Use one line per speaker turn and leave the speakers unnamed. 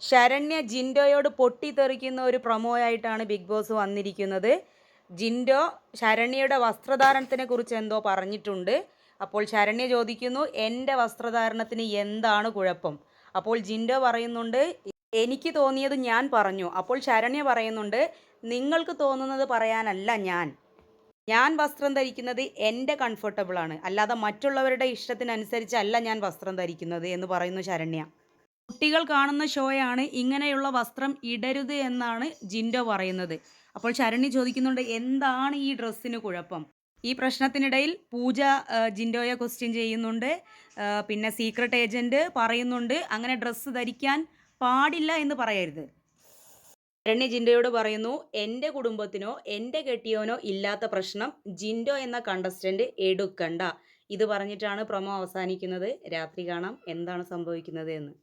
ശരണ്യ ജിൻഡോയോട് പൊട്ടിത്തെറിക്കുന്ന ഒരു പ്രൊമോ ആയിട്ടാണ് big boss വന്നിരിക്കുന്നത്. ജിൻഡോ ശരണ്യയുടെ വസ്ത്രധാരണത്തിനെ കുറിച്ച് എന്തോ പറഞ്ഞിട്ടുണ്ട്. അപ്പോൾ ശരണ്യ ചോദിക്കുന്നു എന്റെ വസ്ത്രധാരണത്തിന് എന്താണ് കുഴപ്പം? അപ്പോൾ ജിൻഡോ പറയുന്നുണ്ട് എനിക്ക് തോന്നിയത് ഞാൻ പറഞ്ഞു. അപ്പോൾ ശരണ്യ പറയുന്നുണ്ട് നിങ്ങൾക്ക് തോന്നുന്നത് പറയാനല്ല ഞാൻ. ഞാൻ വസ്ത്രം ധരിക്കുന്നത് എന്റെ കംഫർട്ടബിളാണ് അല്ലാതെ മറ്റുള്ളവരുടെ ഇഷ്ടത്തിനനുസരിച്ചല്ല ഞാൻ വസ്ത്രം ധരിക്കുന്നത് എന്ന് പറയുന്നു ശരണ്യ. കുട്ടികൾ കാണുന്ന ഷോയാണ് ഇങ്ങനെയുള്ള വസ്ത്രം ഇടരുത് എന്നാണ് ജിൻഡോ പറയുന്നത്. അപ്പോൾ ശരണി ചോദിക്കുന്നുണ്ട് എന്താണ് ഈ ഡ്രസ്സിന് കുഴപ്പം? ഈ പ്രശ്നത്തിനിടയിൽ പൂജ ജിൻഡോയെ ക്വസ്റ്റ്യൻ ചെയ്യുന്നുണ്ട്. പിന്നെ സീക്രട്ട് ഏജന്റ് പറയുന്നുണ്ട് അങ്ങനെ ഡ്രസ്സ് ധരിക്കാൻ പാടില്ല എന്ന് പറയരുത്. ശരണ്യ ജിൻഡോയോട് പറയുന്നു എന്റെ കുടുംബത്തിനോ എന്റെ കെട്ടിയോനോ ഇല്ലാത്ത പ്രശ്നം ജിൻഡോ എന്ന കണ്ടസ്റ്റന്റ് എടുക്കണ്ട. ഇത് പറഞ്ഞിട്ടാണ് പ്രൊമോ അവസാനിക്കുന്നത്. രാത്രി കാണാം എന്താണ് സംഭവിക്കുന്നത് എന്ന്.